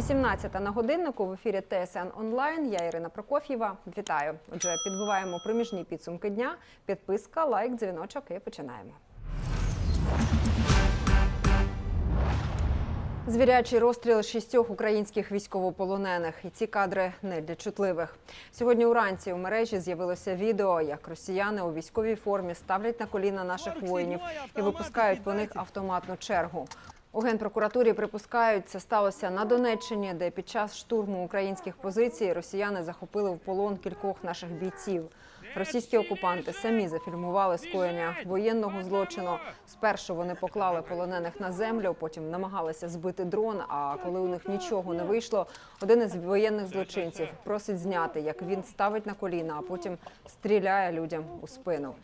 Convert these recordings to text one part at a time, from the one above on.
18 на годиннику в ефірі ТСН онлайн. Я Ірина Прокоф'єва. Вітаю. Отже, підбиваємо проміжні підсумки дня. Підписка, лайк, дзвіночок і починаємо. Звірячий розстріл шістьох українських військовополонених, і ці кадри не для чутливих. Сьогодні уранці у мережі з'явилося відео, як росіяни у військовій формі ставлять на коліна наших воїнів і випускають по них автоматну чергу. У генпрокуратурі припускають, це сталося на Донеччині, де під час штурму українських позицій росіяни захопили в полон кількох наших бійців. Російські окупанти самі зафільмували скоєння воєнного злочину. Спершу вони поклали полонених на землю, потім намагалися збити дрон. А коли у них нічого не вийшло, один із воєнних злочинців просить зняти, як він ставить на коліна, а потім стріляє людям у спину.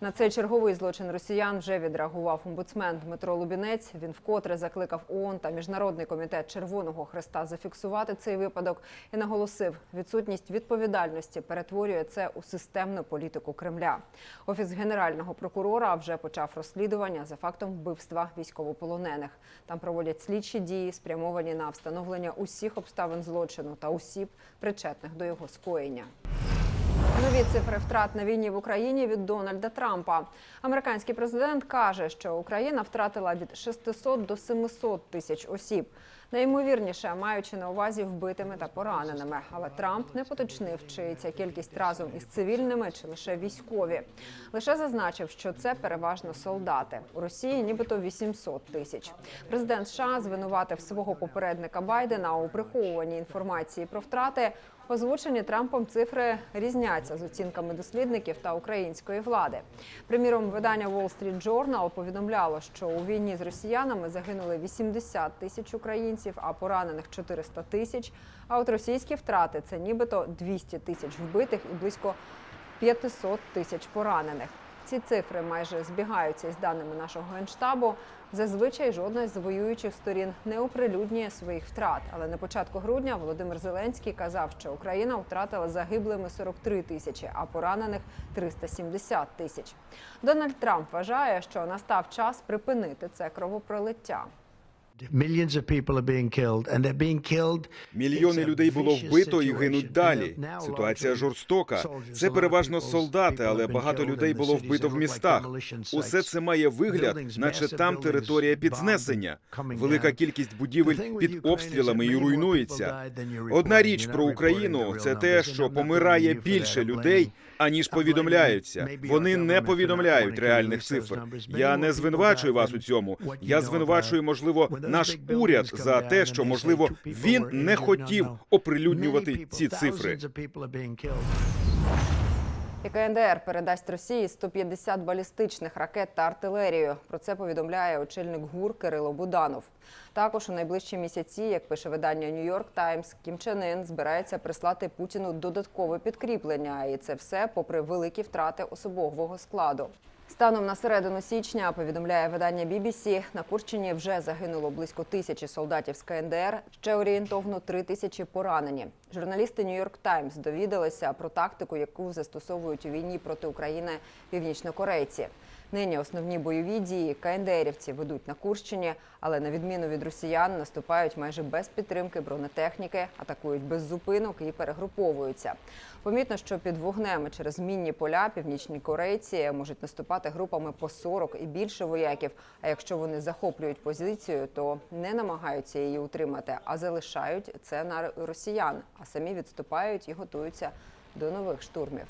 На цей черговий злочин росіян вже відреагував омбудсмен Дмитро Лубінець. Він вкотре закликав ООН та міжнародний комітет Червоного Хреста зафіксувати цей випадок і наголосив, відсутність відповідальності перетворює це у системну політику Кремля. Офіс генерального прокурора вже почав розслідування за фактом вбивства військовополонених. Там проводять слідчі дії, спрямовані на встановлення усіх обставин злочину та осіб, причетних до його скоєння. Нові цифри втрат на війні в Україні від Дональда Трампа. Американський президент каже, що Україна втратила від 600 до 700 тисяч осіб. Найімовірніше, маючи на увазі вбитими та пораненими. Але Трамп не поточнив, чи ця кількість разом із цивільними, чи лише військові. Лише зазначив, що це переважно солдати. У Росії нібито 800 тисяч. Президент США звинуватив свого попередника Байдена у приховуванні інформації про втрати. Озвучені Трампом цифри різняться з оцінками дослідників та української влади. Приміром, видання Wall Street Journal повідомляло, що у війні з росіянами загинули 80 тисяч українців, а поранених 400 тисяч. А от російські втрати це нібито 200 тисяч вбитих і близько 500 тисяч поранених. Ці цифри майже збігаються із даними нашого генштабу. Зазвичай жодна з воюючих сторін не оприлюднює своїх втрат. Але на початку грудня Володимир Зеленський казав, що Україна втратила загиблими 43 тисячі, а поранених 370 тисяч. Дональд Трамп вважає, що настав час припинити це кровопролиття. Мільйони людей було вбито і гинуть далі. Ситуація жорстока. Це переважно солдати, але багато людей було вбито в містах. Усе це має вигляд, наче там територія під знесення. Велика кількість будівель під обстрілами і руйнується. Одна річ про Україну це те, що помирає більше людей, аніж повідомляються. Вони не повідомляють реальних цифр. Я не звинувачую вас у цьому. Я звинувачую, можливо, наш уряд за те, що можливо він не хотів оприлюднювати ці цифри. І КНДР передасть Росії 150 балістичних ракет та артилерію. Про це повідомляє очільник ГУР Кирило Буданов. Також у найближчі місяці, як пише видання Нью-Йорк Таймс, Кім Чен Ін збирається прислати Путіну додаткове підкріплення, і це все попри великі втрати особового складу. Станом на середину січня повідомляє видання BBC, на Курщині вже загинуло близько тисячі солдатів з КНДР. Ще орієнтовно три тисячі поранені. Журналісти Нью-Йорк Таймс довідалися про тактику, яку застосовують у війні проти України північнокорейці. Нині основні бойові дії КНДРівці ведуть на Курщині, але на відміну від росіян наступають майже без підтримки бронетехніки, атакують без зупинок і перегруповуються. Помітно, що під вогнем через мінні поля північні корейці можуть наступати групами по 40 і більше вояків. А якщо вони захоплюють позицію, то не намагаються її утримати, а залишають це на росіян, а самі відступають і готуються до нових штурмів.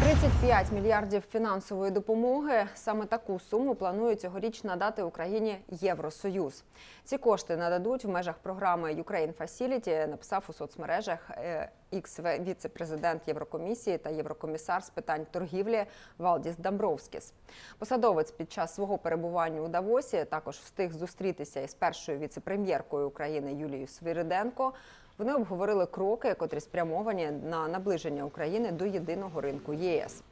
35 мільярдів фінансової допомоги. Саме таку суму планує цьогоріч надати Україні Євросоюз. Ці кошти нададуть в межах програми Ukraine Facility, написав у соцмережах екс віце-президент Єврокомісії та єврокомісар з питань торгівлі Валдіс Дамбровскіс. Посадовець під час свого перебування у Давосі також встиг зустрітися із першою віце-прем'єркою України Юлією Свириденко. Вони обговорили кроки, котрі спрямовані на наближення України до єдиного ринку ЄС.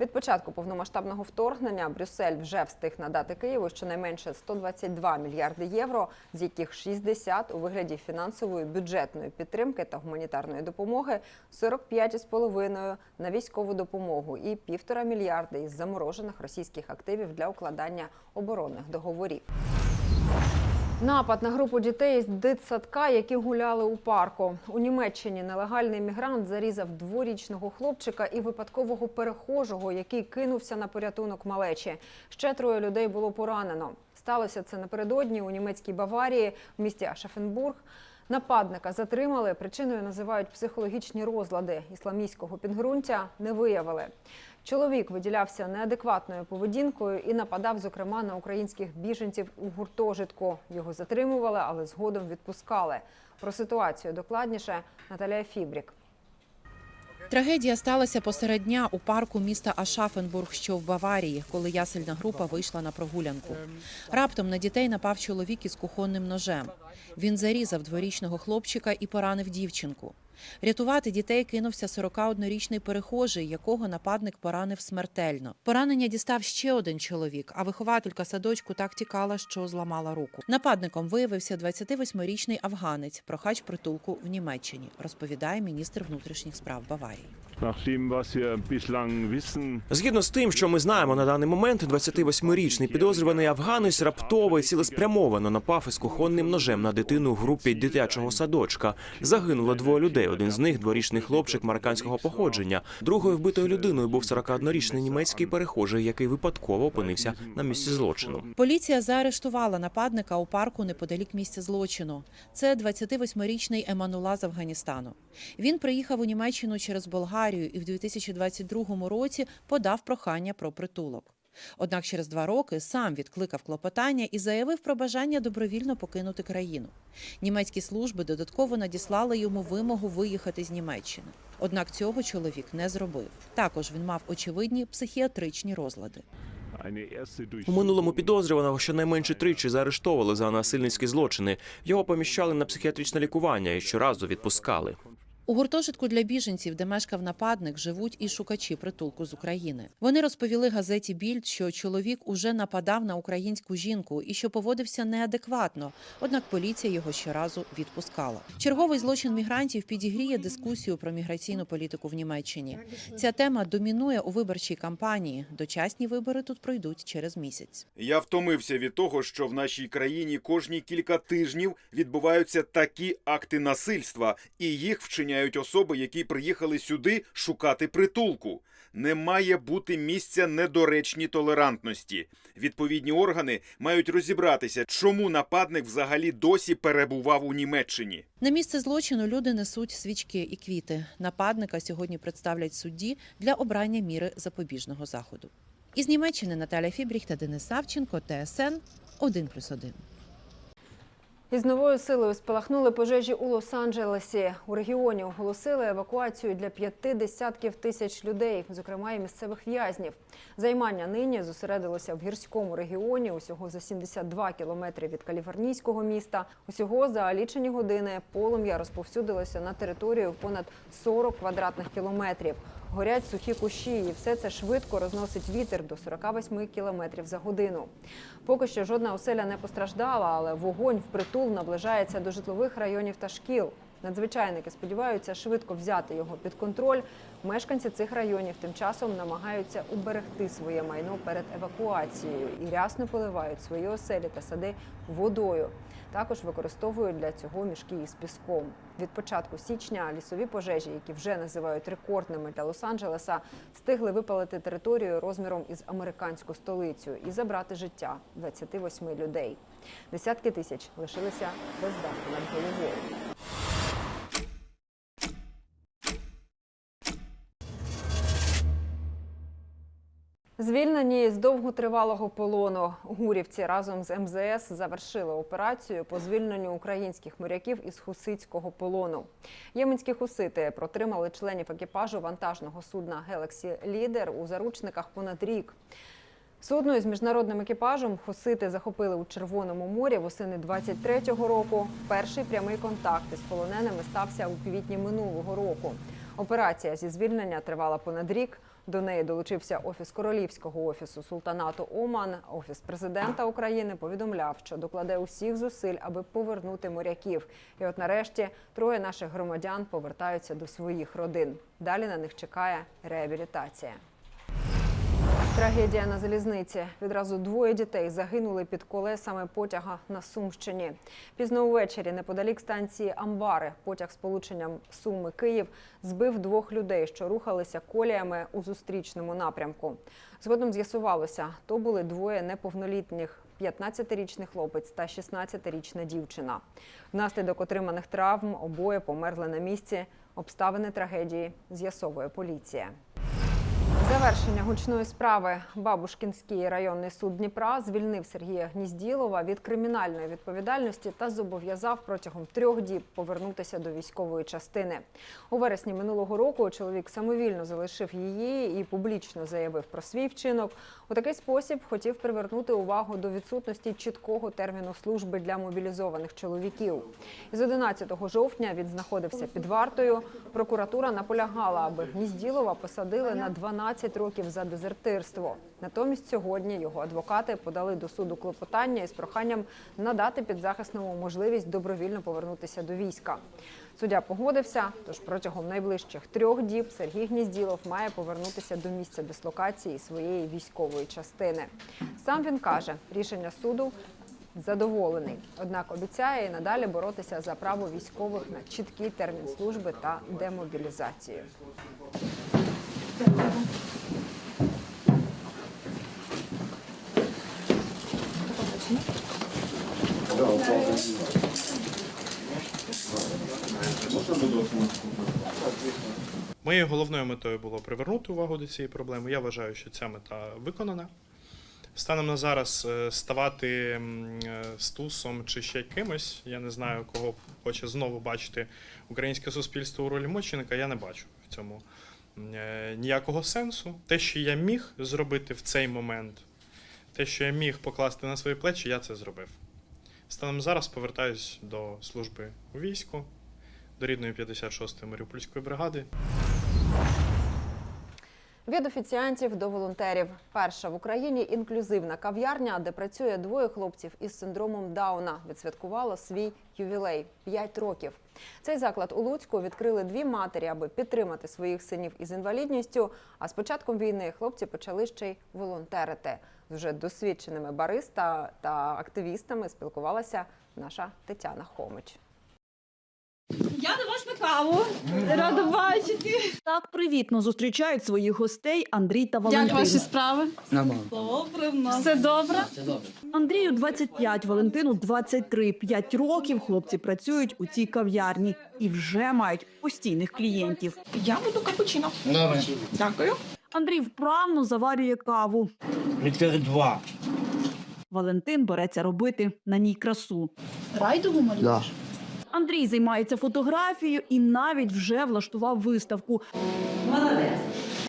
Від початку повномасштабного вторгнення Брюссель вже встиг надати Києву щонайменше 122 мільярди євро, з яких 60 у вигляді фінансової бюджетної підтримки та гуманітарної допомоги, 45,5 на військову допомогу і півтора мільярди із заморожених російських активів для укладання оборонних договорів. Напад на групу дітей з дитсадка, які гуляли у парку. У Німеччині нелегальний мігрант зарізав дворічного хлопчика і випадкового перехожого, який кинувся на порятунок малечі. Ще троє людей було поранено. Сталося це напередодні у німецькій Баварії, в місті Ашафенбург. Нападника затримали. Причиною називають психологічні розлади. Ісламістського підґрунтя не виявили. Чоловік виділявся неадекватною поведінкою і нападав, зокрема, на українських біженців у гуртожитку. Його затримували, але згодом відпускали. Про ситуацію докладніше Наталія Фібрік. Трагедія сталася посеред дня у парку міста Ашафенбург, що в Баварії, коли ясельна група вийшла на прогулянку. Раптом на дітей напав чоловік із кухонним ножем. Він зарізав дворічного хлопчика і поранив дівчинку. Рятувати дітей кинувся 41-річний перехожий, якого нападник поранив смертельно. Поранення дістав ще один чоловік, а вихователька садочку так тікала, що зламала руку. Нападником виявився 28-річний афганець, прохач притулку в Німеччині, розповідає міністр внутрішніх справ Баварії. Згідно з тим, що ми знаємо на даний момент, 28-річний підозрюваний афганець раптово і цілеспрямовано напав із кухонним ножем на дитину в групі дитячого садочка. Загинуло двоє людей. Один з них дворічний хлопчик марокканського походження. Другою вбитою людиною був 41-річний німецький перехожий, який випадково опинився на місці злочину. Поліція заарештувала нападника у парку неподалік місця злочину. Це 28-річний Еманула з Афганістану. Він приїхав у Німеччину через Болгарію і в 2022 році подав прохання про притулок. Однак через два роки сам відкликав клопотання і заявив про бажання добровільно покинути країну. Німецькі служби додатково надіслали йому вимогу виїхати з Німеччини. Однак цього чоловік не зробив. Також він мав очевидні психіатричні розлади. У минулому підозрюваного щонайменше тричі заарештовували за насильницькі злочини. Його поміщали на психіатричне лікування і щоразу відпускали. У гуртожитку для біженців, де мешкав нападник, живуть і шукачі притулку з України. Вони розповіли газеті Більд, що чоловік уже нападав на українську жінку і що поводився неадекватно. Однак поліція його щоразу відпускала. Черговий злочин мігрантів підігріє дискусію про міграційну політику в Німеччині. Ця тема домінує у виборчій кампанії. Дочасні вибори тут пройдуть через місяць. Я втомився від того, що в нашій країні кожні кілька тижнів відбуваються такі акти насильства, і їх вчиняють особи, які приїхали сюди шукати притулку. Не має бути місця недоречній толерантності. Відповідні органи мають розібратися, чому нападник взагалі досі перебував у Німеччині. На місце злочину люди несуть свічки і квіти. Нападника сьогодні представлять судді для обрання міри запобіжного заходу. Із Німеччини Наталя Фібріх та Денис Савченко, ТСН 1+,1. Із новою силою спалахнули пожежі у Лос-Анджелесі. У регіоні оголосили евакуацію для п'яти десятків тисяч людей, зокрема і місцевих в'язнів. Займання нині зосередилося в гірському регіоні, усього за 72 кілометри від каліфорнійського міста. Усього за лічені години полум'я розповсюдилося на територію понад 40 квадратних кілометрів. Горять сухі кущі, і все це швидко розносить вітер до 48 кілометрів за годину. Поки що жодна оселя не постраждала, але вогонь впритул наближається до житлових районів та шкіл. Надзвичайники сподіваються швидко взяти його під контроль. Мешканці цих районів тим часом намагаються уберегти своє майно перед евакуацією і рясно поливають свої оселі та сади водою. Також використовують для цього мішки із піском. Від початку січня лісові пожежі, які вже називають рекордними для Лос-Анджелеса, встигли випалити територію розміром із американську столицю і забрати життя 28 людей. Десятки тисяч лишилися без над головою. Звільнені з довготривалого полону гурівці разом з МЗС завершили операцію по звільненню українських моряків із хуситського полону. Єменські хусити протримали членів екіпажу вантажного судна Гелексі Лідер у заручниках понад рік. Судно із міжнародним екіпажем хусити захопили у Червоному морі восени 23-го року. Перший прямий контакт із полоненими стався у квітні минулого року. Операція зі звільнення тривала понад рік. До неї долучився офіс королівського офісу султанату Оман. Офіс президента України повідомляв, що докладе усіх зусиль, аби повернути моряків. І от нарешті троє наших громадян повертаються до своїх родин. Далі на них чекає реабілітація. Трагедія на залізниці. Відразу двоє дітей загинули під колесами потяга на Сумщині. Пізно увечері, неподалік станції Амбари, потяг з полученням Суми Київ збив двох людей, що рухалися коліями у зустрічному напрямку. Згодом з'ясувалося, то були двоє неповнолітніх. 15-річний хлопець та 16-річна дівчина. Внаслідок отриманих травм обоє померли на місці. Обставини трагедії з'ясовує поліція. Завершення гучної справи Бабушкінський районний суд Дніпра звільнив Сергія Гнізділова від кримінальної відповідальності та зобов'язав протягом трьох діб повернутися до військової частини. У вересні минулого року чоловік самовільно залишив її і публічно заявив про свій вчинок. У такий спосіб хотів привернути увагу до відсутності чіткого терміну служби для мобілізованих чоловіків. Із 11 жовтня він знаходився під вартою. Прокуратура наполягала, аби Гнізділова посадили на 12 років за дезертирство. Натомість сьогодні його адвокати подали до суду клопотання із проханням надати підзахисному можливість добровільно повернутися до війська. Суддя погодився, тож протягом найближчих трьох діб Сергій Гнізділов має повернутися до місця дислокації своєї військової частини. Сам він каже, рішення суду задоволений, однак обіцяє і надалі боротися за право військових на чіткий термін служби та демобілізацію. Моєю головною метою було привернути увагу до цієї проблеми. Я вважаю, що ця мета виконана. Станом на зараз е, ставати е, стусом чи ще кимось, я не знаю, кого хоче знову бачити українське суспільство у ролі мученика, я не бачу в цьому е, ніякого сенсу. Те, що я міг зробити в цей момент, те, що я міг покласти на свої плечі, я це зробив. Станом зараз повертаюсь до служби у війську, до рідної 56-ї Маріупольської бригади. Від офіціантів до волонтерів. Перша в Україні інклюзивна кав'ярня, де працює двоє хлопців із синдромом Дауна, відсвяткувала свій ювілей 5 років. Цей заклад у Луцьку відкрили дві матері, аби підтримати своїх синів із інвалідністю. А з початком війни хлопці почали ще й волонтерити. З вже досвідченими бариста та активістами спілкувалася наша Тетяна Хомич. Каву. Рада бачити. Так привітно зустрічають своїх гостей Андрій та Як Валентин. ваші справи? Нормально. Добре, в нас. Все добре? Все добре. Андрію 25, Валентину 23. П'ять років хлопці працюють у цій кав'ярні і вже мають постійних клієнтів. Я буду капучино. Добре. Дякую. Андрій вправно заварює каву. Літер два. Валентин береться робити на ній красу. Райдову малюєш? Да. Андрій займається фотографією і навіть вже влаштував виставку.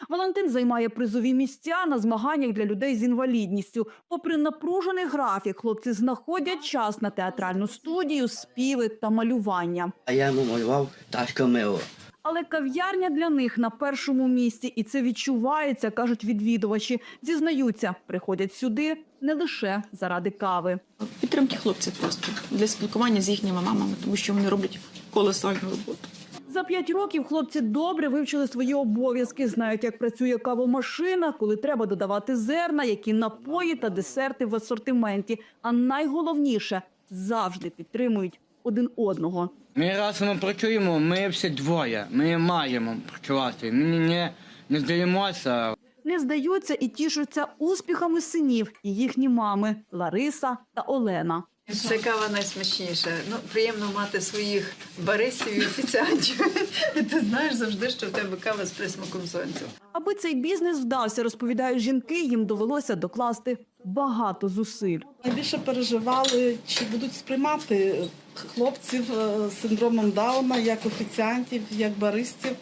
Валентин займає призові місця на змаганнях для людей з інвалідністю. Попри напружений графік, хлопці знаходять час на театральну студію, співи та малювання. А я малював Ташка Мило. Але кав'ярня для них на першому місці, і це відчувається, кажуть відвідувачі. Зізнаються, приходять сюди не лише заради кави. підтримки хлопців просто для спілкування з їхніми мамами, тому що вони роблять колосальну роботу. За п'ять років хлопці добре вивчили свої обов'язки, знають, як працює кавомашина, коли треба додавати зерна, які напої та десерти в асортименті. А найголовніше завжди підтримують один одного. Ми разом працюємо, ми всі двоє. Ми маємо працювати. Ми не, не здаємося. Не здаються і тішуться успіхами синів і їхні мами Лариса та Олена. Це кава найсмачніша. Ну, приємно мати своїх баристів і офіціантів. Ти знаєш завжди, що в тебе кава з присмаком сонця. Аби цей бізнес вдався, розповідають жінки, їм довелося докласти багато зусиль. Найбільше переживали, чи будуть сприймати хлопців е, з синдромом Дауна як офіціантів, як баристів.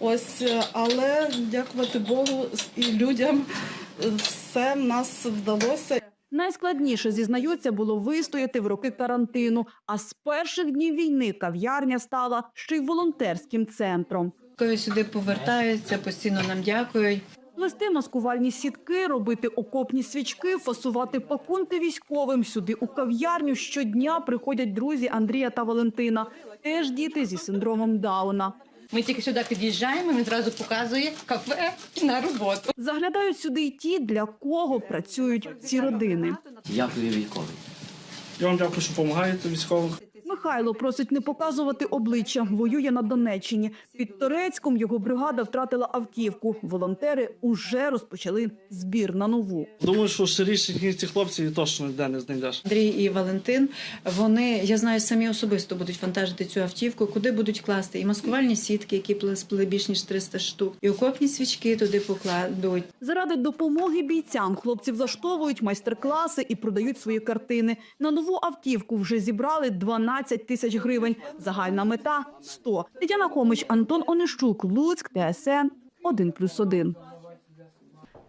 Ось, е, але дякувати Богу і людям е, все в нас вдалося. Найскладніше зізнаються було вистояти в роки карантину. А з перших днів війни кав'ярня стала ще й волонтерським центром. Коли сюди повертаються, постійно нам дякують. Плести маскувальні сітки, робити окопні свічки, фасувати пакунки військовим. Сюди у кав'ярню щодня приходять друзі Андрія та Валентина. Теж діти зі синдромом Дауна. Ми тільки сюди під'їжджаємо, він зразу показує кафе на роботу. Заглядають сюди й ті, для кого працюють ці родини. Дякую військовий. Я вам дякую, що допомагаєте військовим. Михайло просить не показувати обличчя. Воює на Донеччині. Під Торецьком його бригада втратила автівку. Волонтери уже розпочали збір на нову. Думаю, що ширіших ніж ці хлопці точно ніде не знайдеш. Андрій і Валентин, вони, я знаю, самі особисто будуть вантажити цю автівку, куди будуть класти і маскувальні сітки, які сплели більш ніж 300 штук, і окопні свічки туди покладуть. Заради допомоги бійцям хлопці влаштовують майстер-класи і продають свої картини. На нову автівку вже зібрали 12 тисяч гривень. Загальна мета – 100. Тетяна Комич, Антон Онищук, Луцьк, ТСН 1+,1.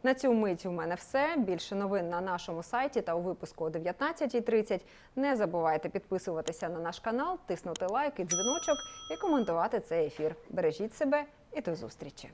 На цю мить у мене все. Більше новин на нашому сайті та у випуску о 19.30. Не забувайте підписуватися на наш канал, тиснути лайк і дзвіночок і коментувати цей ефір. Бережіть себе і до зустрічі.